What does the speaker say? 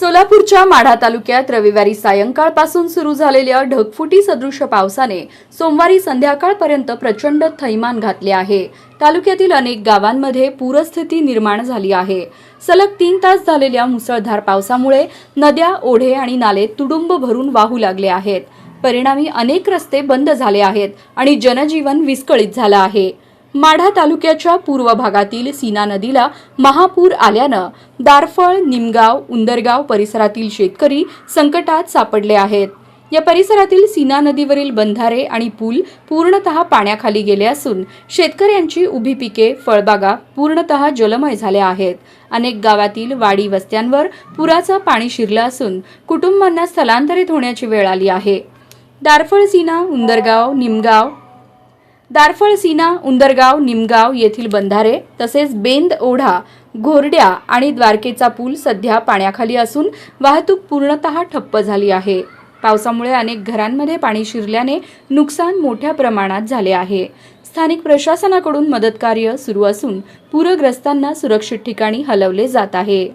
सोलापूरच्या माढा तालुक्यात रविवारी सायंकाळपासून सुरू झालेल्या ढगफुटी सदृश पावसाने सोमवारी संध्याकाळपर्यंत प्रचंड थैमान घातले आहे. तालुक्यातील अनेक गावांमध्ये पूरस्थिती निर्माण झाली आहे. सलग तीन तास झालेल्या मुसळधार पावसामुळे नद्या ओढे आणि नाले तुडुंब भरून वाहू लागले आहेत. परिणामी अनेक रस्ते बंद झाले आहेत आणि जनजीवन विस्कळीत झालं आहे. माढा तालुक्याच्या पूर्व भागातील सीना नदीला महापूर आल्यानं दारफळ निमगाव उंदरगाव परिसरातील शेतकरी संकटात सापडले आहेत. या परिसरातील सीना नदीवरील बंधारे आणि पूल पूर्णतः पाण्याखाली गेले असून शेतकऱ्यांची उभी पिके फळबागा पूर्णतः जलमय झाल्या आहेत. अनेक गावातील वाडी वस्त्यांवर पुराचं पाणी शिरलं असून कुटुंबांना स्थलांतरित होण्याची वेळ आली आहे. दारफळ सीना उंदरगाव निमगाव दारफळ सीना उंदरगाव निमगाव येथील बंधारे तसेच बेंद ओढा घोरड्या आणि द्वारकेचा पूल सध्या पाण्याखाली असून वाहतूक पूर्णतः ठप्प झाली आहे. पावसामुळे अनेक घरांमध्ये पाणी शिरल्याने नुकसान मोठ्या प्रमाणात झाले आहे. स्थानिक प्रशासनाकडून मदतकार्य सुरू असून पूरग्रस्तांना सुरक्षित ठिकाणी हलवले जात आहे.